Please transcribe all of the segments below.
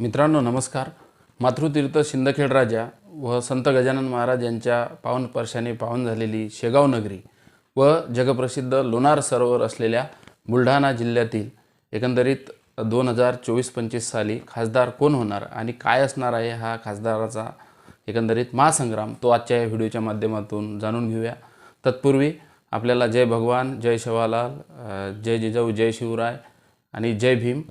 मित्रांनो नमस्कार. मातृतीर्थ शिंदखेड राजा व संत गजानन महाराज यांच्या पावन पर्शाने पावन झालेली शेगाव नगरी व जगप्रसिद्ध लोणार सरोवर असलेल्या बुलढाणा जिल्ह्यातील एकंदरीत दोन हजार चोवीस पंचवीस साली खासदार कोण होणार आणि काय असणार आहे हा खासदाराचा एकंदरीत महासंग्राम तो आजच्या या व्हिडिओच्या माध्यमातून जाणून घेऊया. तत्पूर्वी आपल्याला जय भगवान जय शिवालाल जय जिजाऊ जय शिवराय आणि जय भीम.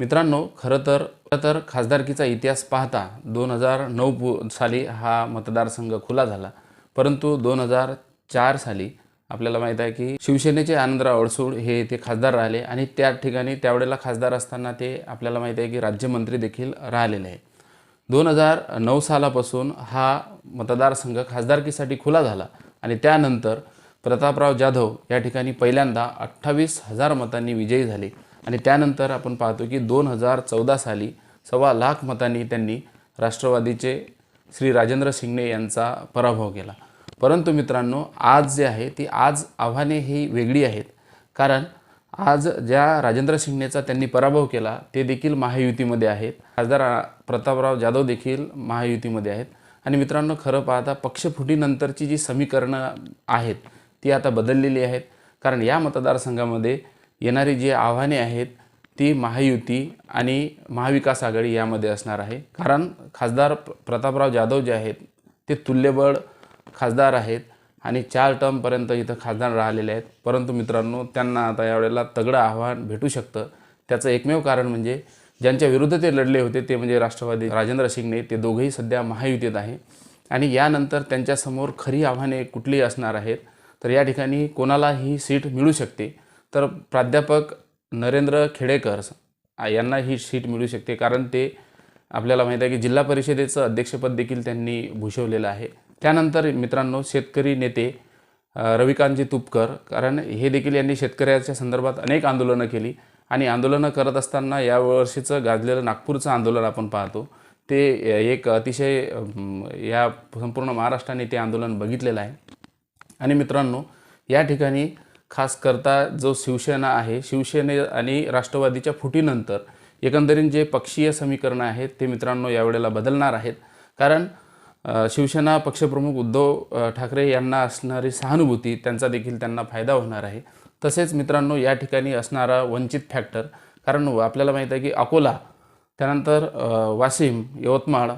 मित्रांनो खरं तर तर खासदारकीचा इतिहास पाहता दोन हजार नऊ पु साली हा मतदारसंघ खुला झाला. परंतु दोन हजार चार साली आपल्याला माहीत आहे की शिवसेनेचे आनंदराव अडसूड हे ते खासदार राहिले आणि त्या ठिकाणी त्यावेळेला खासदार असताना ते आपल्याला माहीत आहे की राज्यमंत्री देखील राहिलेले आहे दोन हजार नऊ सालापासून हा मतदारसंघ खासदारकीसाठी खुला झाला आणि त्यानंतर प्रतापराव जाधव या ठिकाणी पहिल्यांदा अठ्ठावीस हजार मतांनी विजयी झाले. आणि त्यानंतर आपण पाहतो की दोन हजार चौदा साली सव्वा लाख मतांनी त्यांनी राष्ट्रवादीचे श्री राजेंद्र शिंगणे यांचा पराभव केला. परंतु मित्रांनो आज जे आहे ती आज आव्हाने ही वेगळी आहेत. कारण आज ज्या राजेंद्र शिंगणेचा त्यांनी पराभव केला ते देखील महायुतीमध्ये आहेत. खासदार प्रतापराव जाधव देखील महायुतीमध्ये आहेत. आणि मित्रांनो खरं पाहता पक्षफुटीनंतरची जी समीकरणं आहेत ती आता बदललेली आहेत. कारण या मतदारसंघामध्ये येणारी जी आव्हाने आहेत ती महायुती आणि महाविकास आघाडी यामध्ये असणार आहे. कारण खासदार प्र- प्रतापराव जाधव जे आहेत ते तुल्यबळ खासदार आहेत आणि चार टर्मपर्यंत इथं खासदार राहिलेले आहेत. परंतु मित्रांनो त्यांना आता यावेळेला तगडं आव्हान भेटू शकतं. त्याचं एकमेव कारण म्हणजे ज्यांच्या विरुद्ध ते लढले होते ते म्हणजे राष्ट्रवादी राजेंद्र शिंगणे. ते दोघेही सध्या महायुतीत आहे. आणि यानंतर त्यांच्यासमोर खरी आव्हाने कुठली असणार आहेत तर या ठिकाणी कोणाला ही सीट मिळू शकते. तर प्राध्यापक नरेंद्र खेडेकर यांना ही सीट मिळू शकते. कारण ते आपल्याला माहीत आहे की जिल्हा परिषदेचं अध्यक्षपद देखील त्यांनी भूषवलेलं आहे. त्यानंतर मित्रांनो शेतकरी नेते रविकांतजी तुपकर कारण हे देखील यांनी शेतकऱ्याच्या संदर्भात अनेक आंदोलनं केली आणि आंदोलनं करत असताना या वर्षीचं गाजलेलं नागपूरचं आंदोलन आपण पाहतो. ते एक अतिशय या संपूर्ण महाराष्ट्राने ते आंदोलन बघितलेलं आहे. आणि मित्रांनो या ठिकाणी खास करता जो शिवसेना आहे शिवसेने आणि राष्ट्रवादीच्या फुटीनंतर एकंदरीत जे पक्षीय समीकरणं आहेत ते मित्रांनो यावेळेला बदलणार आहेत. कारण शिवसेना पक्षप्रमुख उद्धव ठाकरे यांना असणारी सहानुभूती त्यांचा देखील त्यांना फायदा होणार आहे. तसेच मित्रांनो या ठिकाणी असणारा वंचित फॅक्टर कारण आपल्याला माहीत आहे की अकोला त्यानंतर वाशिम यवतमाळ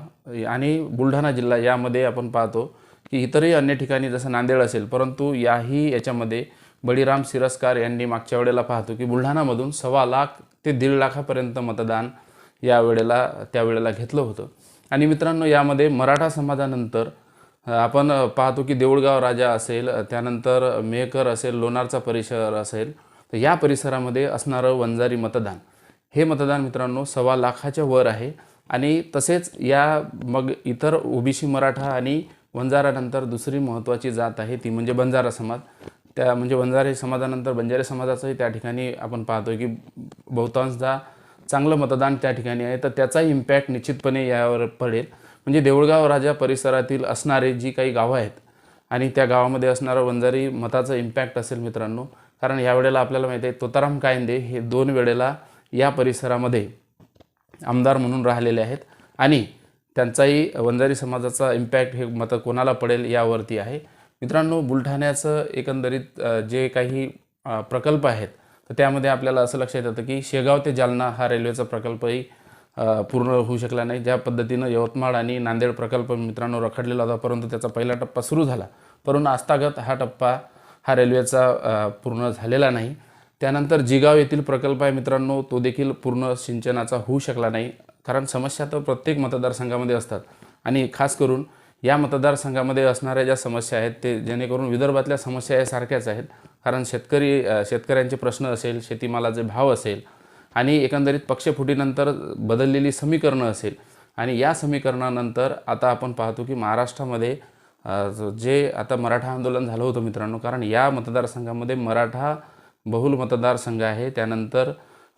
आणि बुलढाणा जिल्हा यामध्ये आपण पाहतो की इतरही अन्य ठिकाणी जसं नांदेड असेल परंतु याही याच्यामध्ये बळीराम सिरस्कार यांनी मागच्या वेळेला पाहतो की बुलढाणामधून सव्वा लाख ते दीड लाखापर्यंत मतदान या वेळेला त्यावेळेला घेतलं होतं. आणि मित्रांनो यामध्ये मराठा समाजानंतर आपण पाहतो की देऊळगाव राजा असेल त्यानंतर मेहकर असेल लोणारचा परिसर असेल तर या परिसरामध्ये असणारं वंजारी मतदान. हे मतदान मित्रांनो सव्वा लाखाच्या वर आहे. आणि तसेच या मग इतर ओबीसी मराठा आणि वंजारानंतर दुसरी महत्त्वाची जात आहे ती म्हणजे बंजारा समाज. त्या म्हणजे वंजारी समाजानंतर बंजारी समाजाचंही त्या ठिकाणी आपण पाहतो की बहुतांशदा चांगलं मतदान त्या ठिकाणी आहे. तर त्याचाही इम्पॅक्ट निश्चितपणे यावर पडेल. म्हणजे देऊळगाव राजा परिसरातील असणारे जी काही गावं आहेत आणि त्या गावामध्ये असणारं वंजारी मताचं इम्पॅक्ट असेल मित्रांनो. कारण यावेळेला आपल्याला माहिती आहे तोताराम कायंदे हे दोन वेळेला या परिसरामध्ये आमदार म्हणून राहिलेले आहेत. आणि त्यांचाही वंजारी समाजाचा इम्पॅक्ट हे मतं कोणाला पडेल यावरती आहे. मित्रांनो बुलढाण्याचं एकंदरीत जे काही प्रकल्प आहेत तर त्यामध्ये आपल्याला असं लक्षात येतं की शेगाव ते जालना हा रेल्वेचा प्रकल्पही पूर्ण होऊ शकला नाही. ज्या पद्धतीनं यवतमाळ आणि नांदेड प्रकल्प मित्रांनो रखडलेला होता परंतु त्याचा पहिला टप्पा सुरू झाला. परंतु आस्थागत हा टप्पा हा रेल्वेचा पूर्ण झालेला नाही. त्यानंतर जिगाव येथील प्रकल्प आहे मित्रांनो तो देखील पूर्ण सिंचनाचा होऊ शकला नाही. कारण समस्या तर प्रत्येक मतदारसंघामध्ये असतात. आणि खास करून या मतदारसंघामध्ये असणाऱ्या ज्या समस्या आहेत ते जेणेकरून विदर्भातल्या समस्या या सारख्याच आहेत. कारण शेतकरी शेतकऱ्यांचे प्रश्न असेल शेतीमालाचे भाव असेल आणि एकंदरीत पक्षफुटीनंतर बदललेली समीकरणं असेल. आणि या समीकरणानंतर आता आपण पाहतो की महाराष्ट्रामध्ये जे आता मराठा आंदोलन झालं होतं मित्रांनो कारण या मतदारसंघामध्ये मराठा बहुल मतदारसंघ आहे. त्यानंतर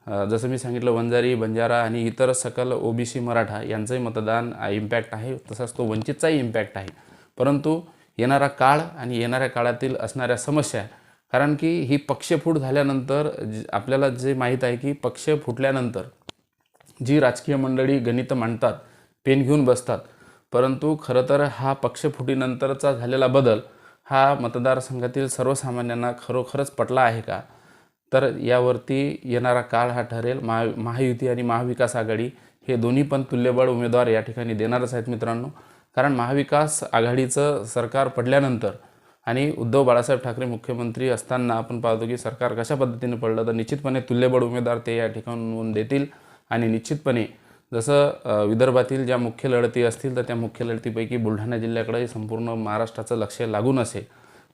जसं मी सांगितलं वंजारी बंजारा आणि इतर सकल ओबीसी मराठा यांचंही मतदान इम्पॅक्ट आहे. तसाच तो वंचितचाही इम्पॅक्ट आहे. परंतु येणारा काळ आणि येणाऱ्या काळातील असणाऱ्या समस्या कारण की ही पक्ष फूट झाल्यानंतर आपल्याला जे माहीत आहे की पक्ष फुटल्यानंतर जी राजकीय मंडळी गणितं मांडतात पेन घेऊन बसतात परंतु खरं तर हा पक्षफुटीनंतरचा झालेला बदल हा मतदारसंघातील सर्वसामान्यांना खरोखरच पटला आहे का? तर यावरती येणारा काळ हा ठरेल. महा महायुती आणि महाविकास आघाडी हे दोन्ही पण तुल्यबळ उमेदवार या ठिकाणी देणारच आहेत मित्रांनो. कारण महाविकास आघाडीचं सरकार पडल्यानंतर आणि उद्धव बाळासाहेब ठाकरे मुख्यमंत्री असताना आपण पाहतो की सरकार कशा पद्धतीने पडलं तर निश्चितपणे तुल्यबळ उमेदवार ते या ठिकाणून देतील. आणि निश्चितपणे जसं विदर्भातील ज्या मुख्य लढती असतील तर त्या मुख्य लढतीपैकी बुलढाणा जिल्ह्याकडे संपूर्ण महाराष्ट्राचं लक्ष लागून असेल.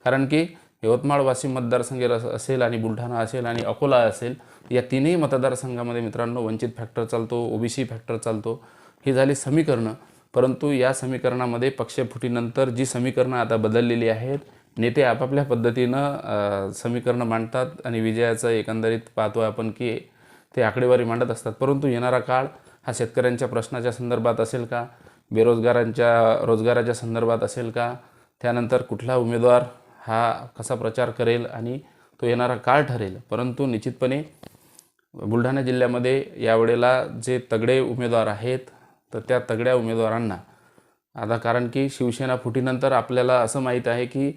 कारण की यवतमाळ वाशिम मतदारसंघ असेल आणि बुलढाणा असेल आणि अकोला असेल या तीनही मतदारसंघामध्ये मित्रांनो वंचित फॅक्टर चालतो ओबीसी फॅक्टर चालतो. ही झाली समीकरणं. परंतु या समीकरणामध्ये पक्षफुटीनंतर जी समीकरणं आता बदललेली आहेत नेते आपापल्या पद्धतीनं समीकरणं मांडतात आणि विजयाचं एकंदरीत पाहतो आपण की ते आकडेवारी मांडत असतात. परंतु येणारा काळ हा शेतकऱ्यांच्या प्रश्नाच्या संदर्भात असेल का? बेरोजगारांच्या रोजगाराच्या संदर्भात असेल का? त्यानंतर कुठला उमेदवार हा कसा प्रचार करेल आणि तो येणारा काळ ठरेल. परंतु निश्चितपणे बुलढाणा जिल्ह्यामध्ये यावेळेला जे तगडे उमेदवार आहेत तर त्या तगड्या उमेदवारांना आता कारण की शिवसेना फुटीनंतर आपल्याला असं माहीत आहे की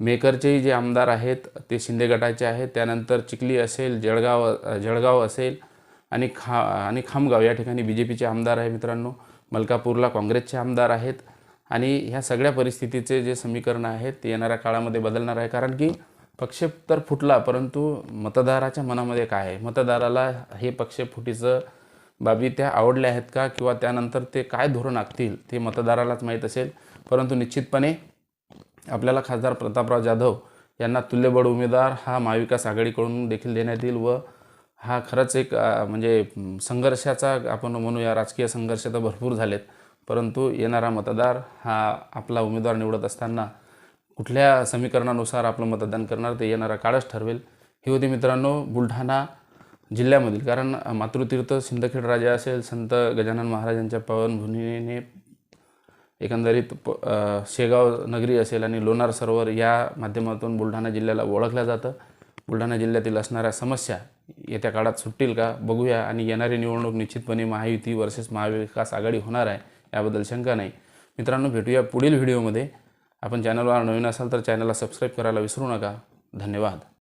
मेकरचेही जे आमदार आहेत ते शिंदे गटाचे आहेत त्यानंतर चिखली असेल जळगाव जळगाव असेल आणि खा आणि खामगाव या ठिकाणी बी जे पीचे आमदार आहे मित्रांनो. मलकापूरला काँग्रेसचे आमदार आहेत. आणि ह्या सगळ्या परिस्थितीचे जे समीकरण आहेत ते येणाऱ्या काळामध्ये बदलणार आहे. कारण की पक्ष तर फुटला परंतु मतदाराच्या मनामध्ये काय आहे? मतदाराला हे पक्षफुटीचं बाबी त्या आवडल्या आहेत का? किंवा त्यानंतर ते काय धोरण आखतील ते मतदारालाच माहीत असेल. परंतु निश्चितपणे आपल्याला खासदार प्रतापराव जाधव यांना तुल्यबळ उमेदवार हा महाविकास आघाडीकडून देखील देण्यात येईल व हा खरंच एक म्हणजे संघर्षाचा आपण म्हणूया राजकीय संघर्ष तर भरपूर झालेत. परंतु येणारा मतदार हा आपला उमेदवार निवडत असताना कुठल्या समीकरणानुसार आपलं मतदान करणार ते येणारा काळच ठरवेल. ही होती मित्रांनो बुलढाणा जिल्ह्यामधील. कारण मातृतीर्थ सिंदखेड राजा असेल संत गजानन महाराजांच्या पवनभूमीने एकंदरीत प शेगाव नगरी असेल आणि लोणार सरोवर या माध्यमातून बुलढाणा जिल्ह्याला ओळखलं जातं. बुलढाणा जिल्ह्यातील असणाऱ्या समस्या येत्या काळात सुटतील का? बघूया. आणि येणारी निवडणूक निश्चितपणे महायुती वर्सेस महाविकास आघाडी होणार आहे. याबद्दल शंका नाही. मित्रांनो भेटूया पुढील व्हिडिओमध्ये. आपण चॅनलवर नवीन असाल तर चॅनलला सबस्क्राईब करायला विसरू नका. धन्यवाद.